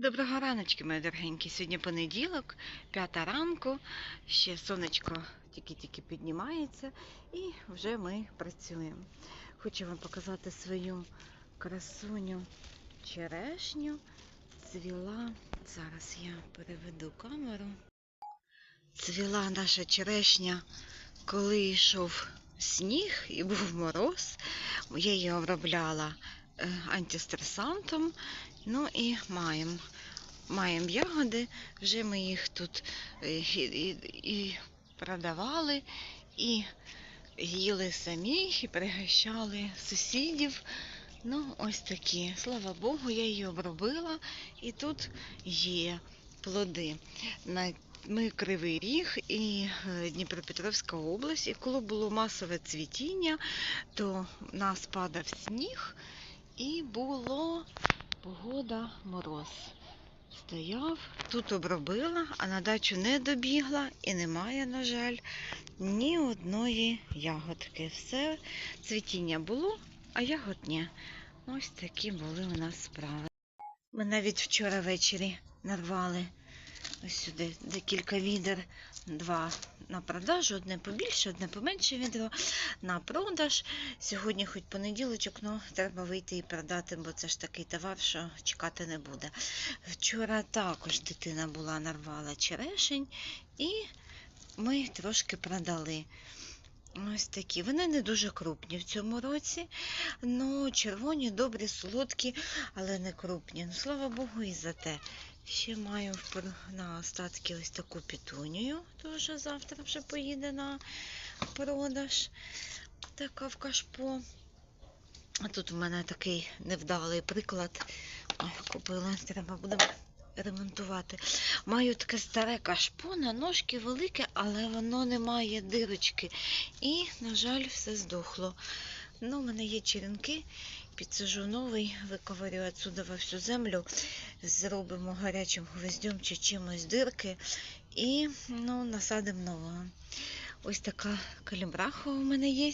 Доброго раночки, мої дорогенькі. Сьогодні понеділок, п'ята ранку. Ще сонечко тільки-тільки піднімається і вже ми працюємо. Хочу вам показати свою красуню черешню. Цвіла. Зараз я переведу камеру. Цвіла наша черешня, коли йшов сніг і був мороз. Я її обробляла антистресантом. Ну і маємо. Маємо ягоди, вже ми їх тут е, і, і, і продавали, і їли самі, і пригощали сусідів. Ну, ось такі. Слава Богу, я її обробила, і тут є плоди. Ми Кривий Ріг і е, Дніпропетровська область. І коли було масове цвітіння, то нас падав сніг і було погода мороз. Стояв, тут обробила, а на дачу не добігла і немає, на жаль, ні одної ягодки. Все цвітіння було, а ягод ні. Ось такі були у нас справи. Ми навіть вчора ввечері нарвали ось сюди декілька відер, два на продажу, одне побільше, одне поменше відро на продаж. Сьогодні хоч понеділочок, ну треба вийти і продати, бо це ж такий товар, що чекати не буде. Вчора також дитина була, нарвала черешень, і ми трошки продали. Ось такі. Вони не дуже крупні в цьому році. Ну, червоні, добрі, солодкі, але не крупні. Ну, слава Богу, і за те. Ще маю на остатки ось таку пітунію. Теж завтра вже поїде на продаж. Така в кашпо. А тут у мене такий невдалий приклад. Купила, треба буде ремонтувати. Маю таке старе кашпо, на ножки велике, але воно не має дирочки. І, на жаль, все здохло. Ну, у мене є черенки, підсажу новий, виковирю отсюда всю землю, зробимо гарячим гвоздем чи чимось дирки і ну, насадимо нового. Ось така калібраха у мене є.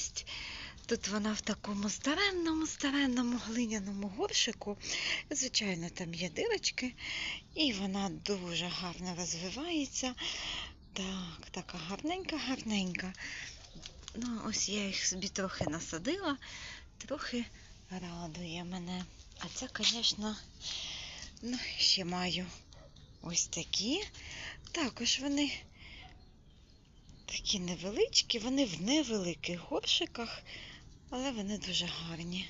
Тут вона в такому старенному, старенному глиняному горшику. Звичайно, там є дирочки, і вона дуже гарно розвивається. Так, така гарненька, гарненька. Ну, ось я їх собі трохи насадила, трохи радує мене. А це, звісно, ну, ще маю ось такі. Також вони такі невеличкі, вони в невеликих горшиках, але вони дуже гарні.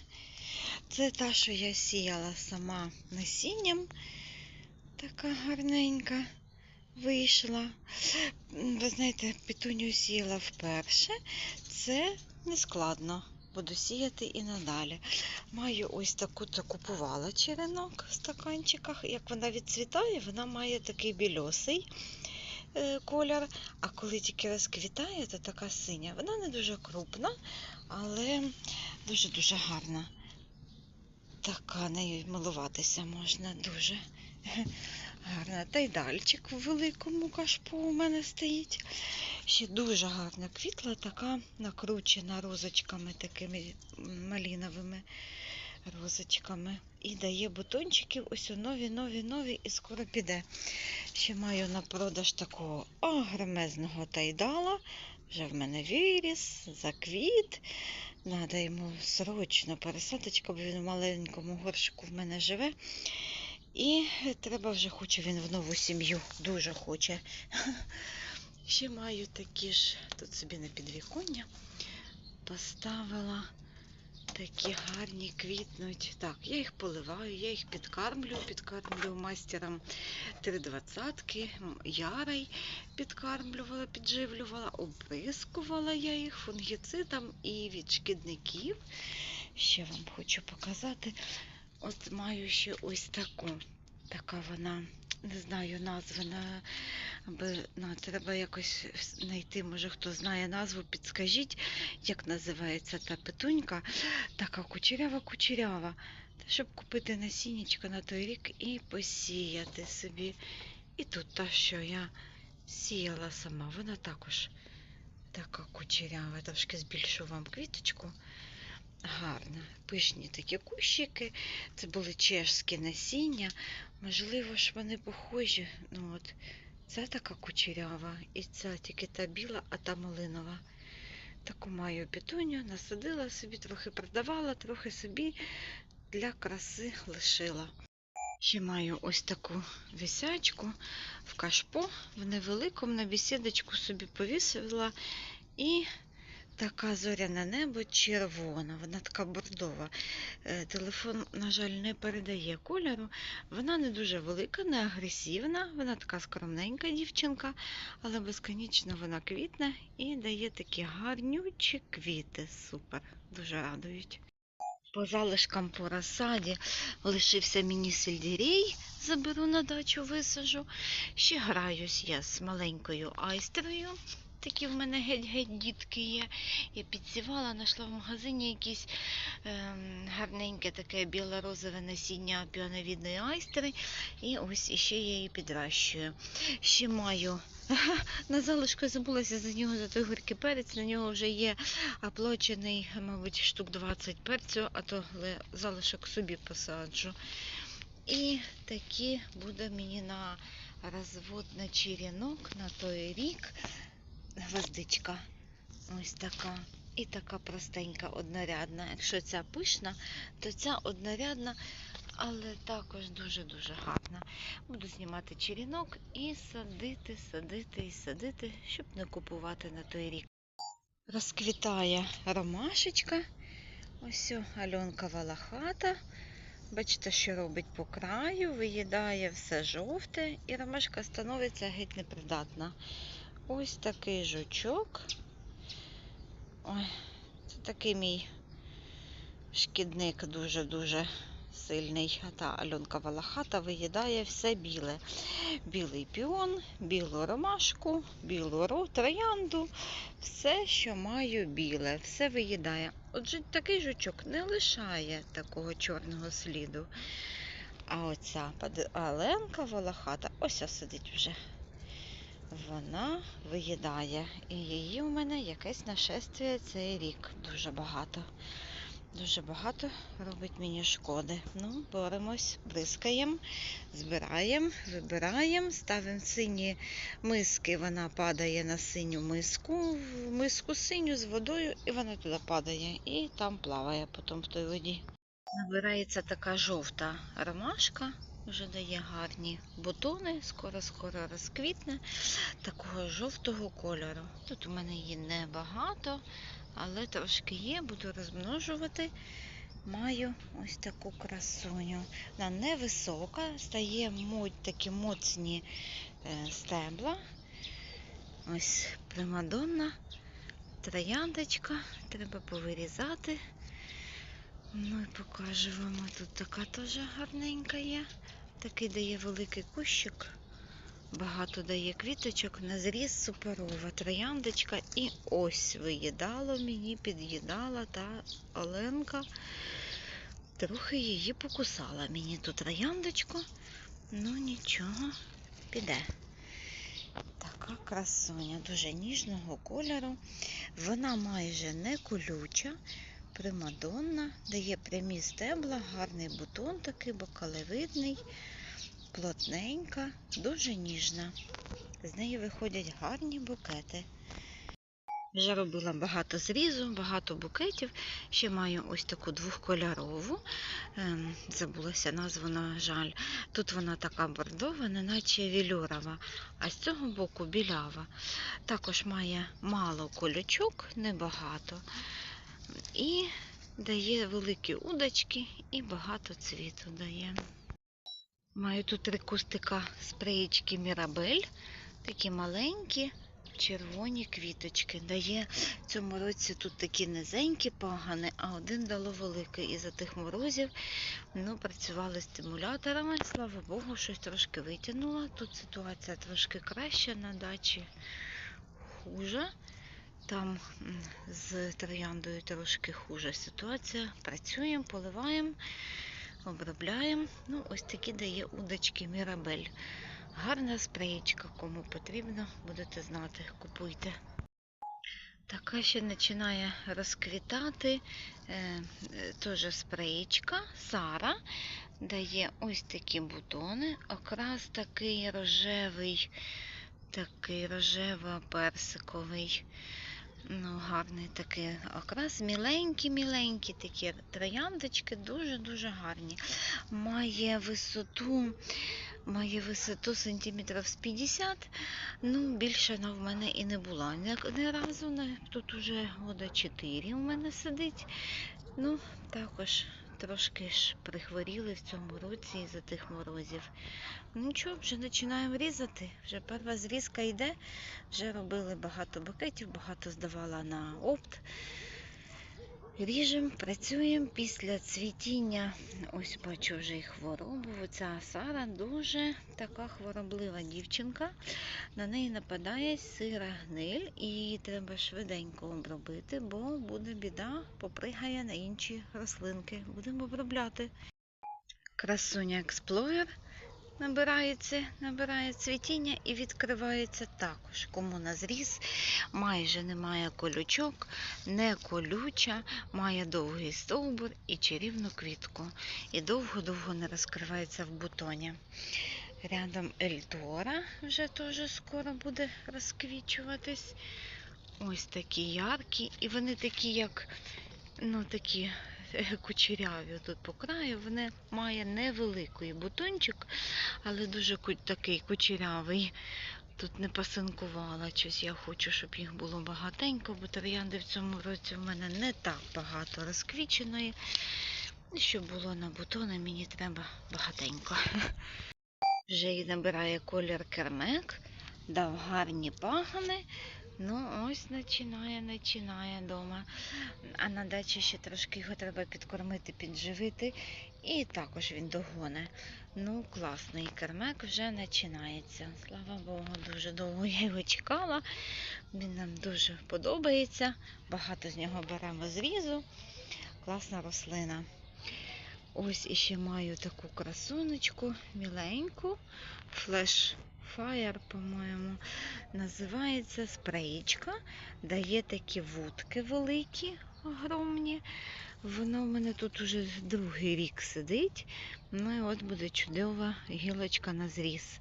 Це та, що я сіяла сама насінням. Така гарненька вийшла. Ви знаєте, петуню сіяла вперше. Це не складно. Буду сіяти і надалі. Маю ось таку то купувала черенок в стаканчиках. Як вона відцвітає, вона має такий більосий е, колір. А коли тільки розквітає, то така синя. Вона не дуже крупна, але дуже-дуже гарна. Така нею милуватися можна дуже гарна. Та й дальчик в великому кашпу у мене стоїть. Ще дуже гарна квітла, така накручена розочками такими маліновими розочками. І дає бутончиків ось нові, нові, нові і скоро піде. Ще маю на продаж такого огромезного тайдала. Вже в мене виріс, заквіт. Надо йому срочно пересадочка, бо він в маленькому горшику в мене живе. І треба вже хоче він в нову сім'ю. Дуже хоче. Ще маю такі ж, тут собі на підвіконня поставила. Такі гарні квітнуть. Так, я їх поливаю, я їх підкармлю, підкармлю мастером тридвадцятки, ярой підкармлювала, підживлювала, оприскувала я їх фунгіцидом і від шкідників. Ще вам хочу показати. От маю ще ось таку. Така вона, не знаю назви, на, на, треба якось знайти, може хто знає назву, підскажіть, як називається та петунька. Така кучерява-кучерява. Щоб купити насіннячко на той рік і посіяти собі. І тут та, що я сіяла сама, вона також така кучерява. Трошки збільшу вам квіточку. Гарна. Пишні такі кущики. Це були чешські насіння. Можливо ж вони похожі. Ну от, Ця така кучерява, і ця тільки та біла, а та малинова. Таку маю пітуню, насадила собі, трохи продавала, трохи собі для краси лишила. Ще маю ось таку висячку в кашпо, в невеликому на бесідочку собі повісила. І така зоряне небо червона, вона така бордова. Е, Телефон, на жаль, не передає кольору. Вона не дуже велика, не агресивна, вона така скромненька дівчинка, але безконечно вона квітне і дає такі гарнючі квіти. Супер, дуже радують. По залишкам по розсаді лишився мені сельдерей, заберу на дачу, висажу. Ще граюсь я з маленькою айстерою. Такі в мене геть-геть дітки є. Я підсівала, знайшла в магазині якісь ем, гарненьке таке біло-розове насіння піоновідної айстери. І ось іще я її підращую. Ще маю. На залишку забулася за нього, за той горький перець. На нього вже є оплачений, мабуть, штук 20 перцю, а то залишок собі посаджу. І такі буде мені на розвод на черенок на той рік гвоздичка. Ось така. І така простенька, однорядна. Якщо ця пишна, то ця однорядна, але також дуже-дуже гарна. Буду знімати черенок і садити, садити і садити, щоб не купувати на той рік. Розквітає ромашечка. Ось Альонка Валахата. Бачите, що робить по краю, виїдає все жовте, і ромашка становиться геть непридатна. Ось такий жучок. Ой, це такий мій шкідник дуже-дуже сильний. Та Альонка Валахата виїдає все біле. Білий піон, білу ромашку, білу троянду, все, що маю біле, все виїдає. Отже, такий жучок не лишає такого чорного сліду. А оця Аленка Волохата, ось сидить вже. Вона виїдає. І її у мене якесь нашествие цей рік. Дуже багато. Дуже багато робить мені шкоди. Ну, боремось, бризкаємо, збираємо, вибираємо, ставимо сині миски, вона падає на синю миску, в миску синю з водою, і вона туди падає. І там плаває потім в той воді. Набирається така жовта ромашка, вже дає гарні бутони, скоро-скоро розквітне, такого жовтого кольору. Тут у мене її небагато, але трошки є, буду розмножувати. Маю ось таку красуню. Вона невисока, стає такі моцні е, стебла. Ось примадонна, трояндочка, треба повирізати. Ну і покажу вам. Тут така теж гарненька є. Такий дає великий кущик. Багато дає квіточок, на зріз суперова трояндочка. І ось виїдало мені, під'їдала та Оленка. Трохи її покусала мені ту трояндочку. Ну нічого, піде. Така красуня, дуже ніжного кольору. Вона майже не колюча, примадонна, дає прямі стебла, гарний бутон такий бокалевидний, плотненька, дуже ніжна. З неї виходять гарні букети. Вже робила багато зрізу, багато букетів. Ще маю ось таку двохкольорову. Ем, забулася назву, на жаль. Тут вона така бордова, неначе вілюрова, а з цього боку білява. Також має мало колючок, небагато. І дає великі удочки і багато цвіту дає. Маю тут три кустика спреєчки Мірабель, такі маленькі, червоні квіточки. Дає в цьому році тут такі низенькі пагани, а один дало великий. І за тих морозів ну, працювали стимуляторами. Слава Богу, щось трошки витягнула. Тут ситуація трошки краща на дачі хуже. Там з трояндою трошки хуже ситуація. Працюємо, поливаємо, обробляємо. Ну, ось такі дає удочки Мірабель. Гарна спреєчка, кому потрібно, будете знати, купуйте. Така ще починає розквітати. Е, Теж спреєчка Сара дає ось такі бутони. Окрас такий рожевий, такий рожево-персиковий. Ну, гарний такий окрас. Міленькі-міленькі такі трояндочки, дуже-дуже гарні. Має висоту, має висоту сантиметрів з 50. Ну, більше вона в мене і не була. Ні, разу. Тут уже года 4 у мене сидить. Ну, також трошки ж прихворіли в цьому році із-за тих морозів. Ну нічого, вже починаємо різати. Вже перша зрізка йде. Вже робили багато букетів, багато здавала на опт. Ріжемо, працюємо після цвітіння. Ось бачу вже і хворобу. Ця Сара дуже така хвороблива дівчинка. На неї нападає сира гниль і треба швиденько обробити, бо буде біда, попригає на інші рослинки. Будемо обробляти. Красуня Експлорер набирається, набирає цвітіння і відкривається також. Кому на зріз майже немає колючок, не колюча, має довгий стовбур і чарівну квітку. І довго-довго не розкривається в бутоні. Рядом Ельдора вже теж скоро буде розквічуватись. Ось такі яркі, і вони такі, як ну, такі кучеряві тут по краю. Вони має невеликий бутончик, але дуже такий кучерявий. Тут не пасинкувала щось. Я хочу, щоб їх було багатенько, бо троянди в цьому році в мене не так багато розквіченої. Щоб було на бутони, мені треба багатенько. Вже і набирає колір кермек, дав гарні пагани. Ну, ось починає, починає дома. А на дачі ще трошки його треба підкормити, підживити. І також він догоне. Ну, класний кермек вже починається. Слава Богу, дуже довго я його чекала. Він нам дуже подобається. Багато з нього беремо зрізу. Класна рослина. Ось іще маю таку красунечку, міленьку, Flash Fire, по-моєму, називається спреєчка. Дає такі вудки великі, огромні. Воно в мене тут уже другий рік сидить. Ну і от буде чудова гілочка на зріз.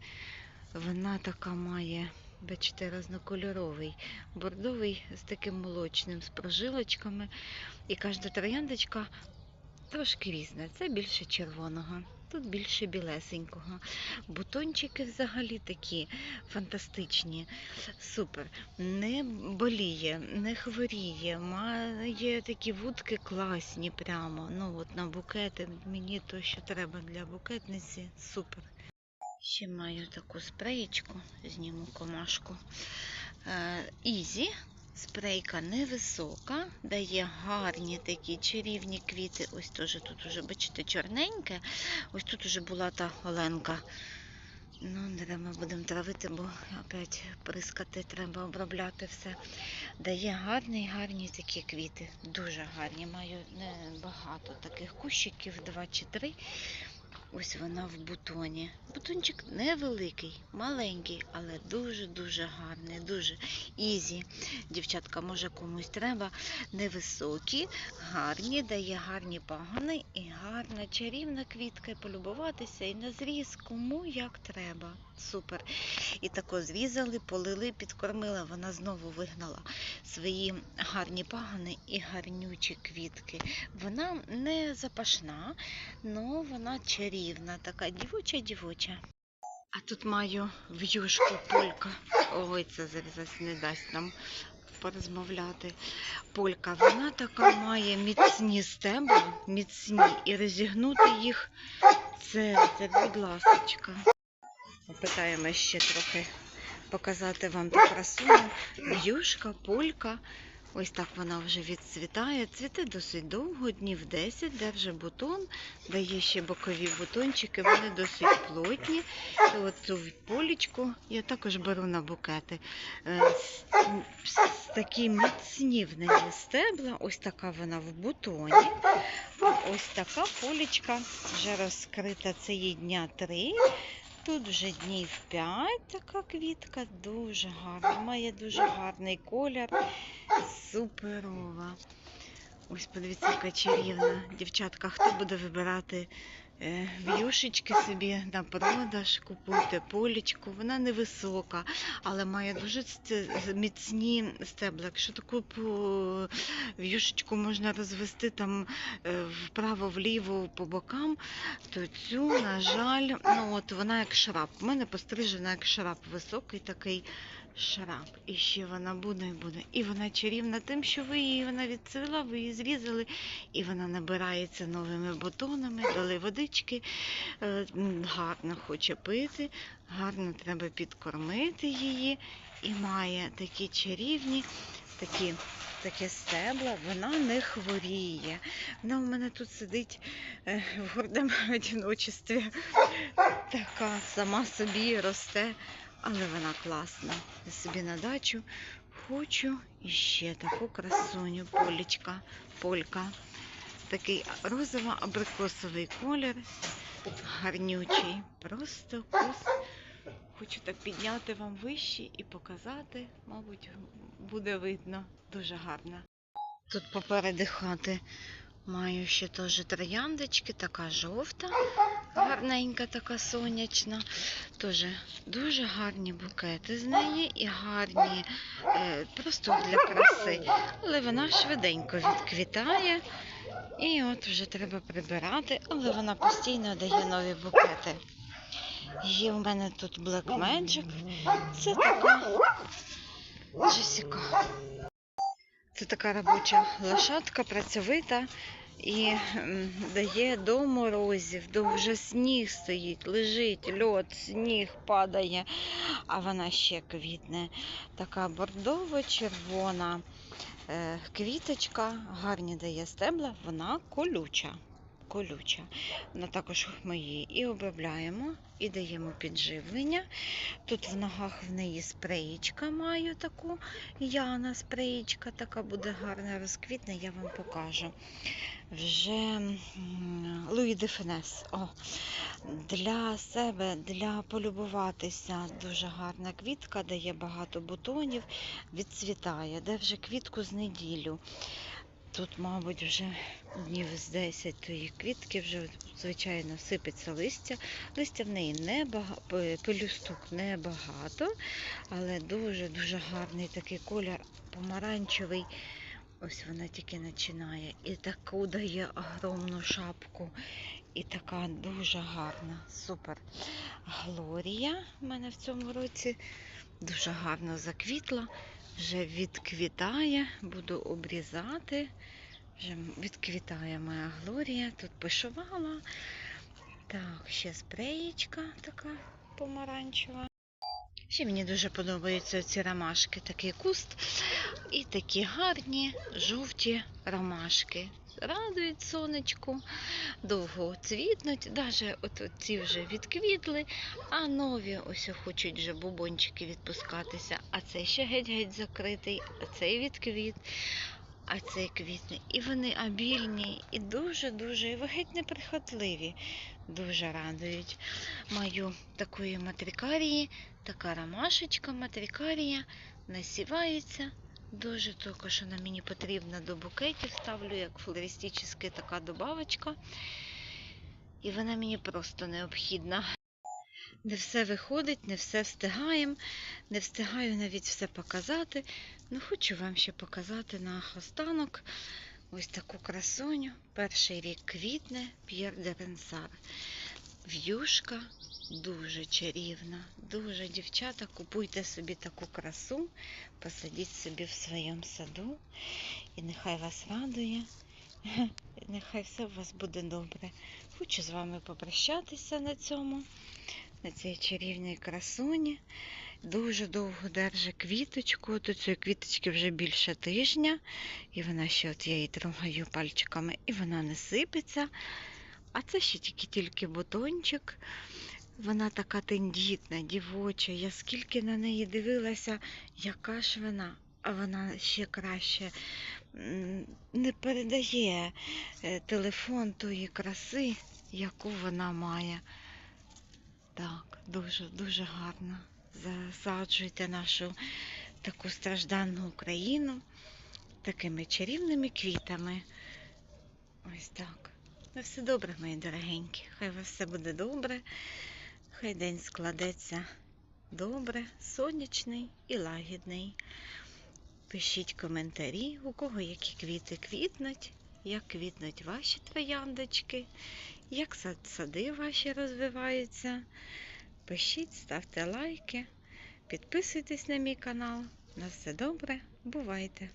Вона така має, бачите, різнокольоровий, бордовий з таким молочним, з прожилочками. І кожна трояндочка трошки різна. Це більше червоного, тут більше білесенького. Бутончики взагалі такі фантастичні. Супер. Не боліє, не хворіє, має такі вудки класні прямо. Ну от на букети. Мені то, що треба для букетниці. Супер. Ще маю таку спреєчку, зніму комашку. Е, Ізі. Спрейка невисока, дає гарні такі чарівні квіти. Ось теж тут уже, бачите, чорненьке. Ось тут уже була та оленка. Ну, де ми будемо травити, бо опять прискати, треба обробляти все. Дає гарні, гарні такі квіти. Дуже гарні. Маю багато таких кущиків, два чи три. Ось вона в бутоні. Бутончик невеликий, маленький, але дуже-дуже гарний, дуже ізі. Дівчатка, може комусь треба. Невисокі, гарні, дає гарні пагони і гарна чарівна квітка. Полюбуватися і на зріз, кому як треба. Супер. І тако зрізали, полили, підкормила. Вона знову вигнала свої гарні пагони і гарнючі квітки. Вона не запашна, але вона чарівна, така дівоча-дівоча. А тут маю в'юшку полька. Ой, це зараз не дасть нам порозмовляти. Полька, вона така має міцні стебла, міцні, і розігнути їх це, це будь ласочка. Попитаємо ще трохи показати вам ту красуню. В'юшка, полька. Ось так вона вже відцвітає. Цвіте досить довго, днів 10, держи бутон, дає ще бокові бутончики, вони досить плотні. І от цю полічку я також беру на букети. Е, Такі міцні в неї стебла, ось така вона в бутоні. Ось така полічка вже розкрита, це їй дня три. Тут вже днів 5 така квітка, дуже гарна. Має дуже гарний колір. Суперова. Ось подивіться, яка чарівна. Дівчатка, хто буде вибирати в'юшечки собі на продаж, купуйте полічку. Вона невисока, але має дуже міцні стебла. Якщо таку в'юшечку можна розвести там е, вправо-вліво по бокам, то цю, на жаль, ну от вона як шраб. У мене пострижена як шраб, високий такий шраб. І ще вона буде і буде. І вона чарівна тим, що ви її вона відцвіла, ви її зрізали, і вона набирається новими бутонами, дали водички, е, гарно хоче пити, гарно треба підкормити її. І має такі чарівні, такі, таке стебла, вона не хворіє. Вона у мене тут сидить е, в гордому одиночестві. Така сама собі росте, але вона класна. Я собі на дачу хочу іще таку красуню, полічка, полька. Такий розово-абрикосовий колір, гарнючий. Просто вкус. Хочу так підняти вам вище і показати, мабуть, буде видно. Дуже гарно. Тут попереду хати маю ще теж трояндочки, така жовта, гарненька, така сонячна. Теж дуже гарні букети з неї і гарні е, просто для краси. Але вона швиденько відквітає. І от вже треба прибирати, але вона постійно дає нові букети. Є у мене тут Black Magic. Це така Джесіка. Це така робоча лошадка, працьовита і дає до морозів, до вже сніг стоїть, лежить, льод, сніг падає, а вона ще квітне. Така бордово-червона квіточка, гарні дає стебла, вона колюча. Колюча. Вона також ми її і обробляємо, і даємо підживлення. Тут в ногах в неї спреєчка маю таку. Яна спреєчка така буде гарна, розквітна, я вам покажу. Вже Луї. О, для себе, для полюбуватися дуже гарна квітка, дає багато бутонів, відцвітає, де вже квітку з неділю. Тут, мабуть, вже днів з 10 тої квітки, вже, звичайно, сипеться листя. Листя в неї небагато, пелюсток небагато, але дуже-дуже гарний такий колір помаранчевий. Ось вона тільки починає. І таку дає огромну шапку. І така дуже гарна. Супер. Глорія в мене в цьому році дуже гарно заквітла. Вже відквітає, буду обрізати. Вже відквітає моя Глорія. Тут пишувала. Так, ще спреєчка така помаранчева. Ще мені дуже подобаються ці ромашки. Такий куст і такі гарні жовті ромашки. Радують сонечку, довго цвітнуть, навіть от ці вже відквітли, а нові ось хочуть вже бубончики відпускатися. А цей ще геть-геть закритий, а цей відквіт, а цей квітне. І вони обільні, і дуже-дуже, і геть неприхотливі. Дуже радують. Маю такої матрикарії, така ромашечка матрикарія, насівається. Дуже також вона мені потрібна до букетів, ставлю як флористична така добавочка. І вона мені просто необхідна. Не все виходить, не все встигаємо, не встигаю навіть все показати. Ну, хочу вам ще показати на останок ось таку красуню. Перший рік квітне П'єр де Ренсар. В'юшка дуже чарівна, дуже дівчата, купуйте собі таку красу, посадіть собі в своєму саду, і нехай вас радує, нехай все у вас буде добре. Хочу з вами попрощатися на цьому, на цій чарівній красуні. Дуже довго держить квіточку. До цієї квіточки вже більше тижня, і вона ще от я її трогаю пальчиками, і вона не сипеться. А це ще тільки-тільки бутончик. Вона така тендітна, дівоча. Я скільки на неї дивилася, яка ж вона, а вона ще краще не передає е, телефон тої краси, яку вона має. Так, дуже, дуже гарно. Засаджуйте нашу таку стражданну Україну такими чарівними квітами. Ось так. Ну, все добре, мої дорогенькі. Хай у вас все буде добре. Хай день складеться добре, сонячний і лагідний. Пишіть коментарі, у кого які квіти квітнуть, як квітнуть ваші трояндочки, як сади ваші розвиваються. Пишіть, ставте лайки, підписуйтесь на мій канал. На все добре, бувайте!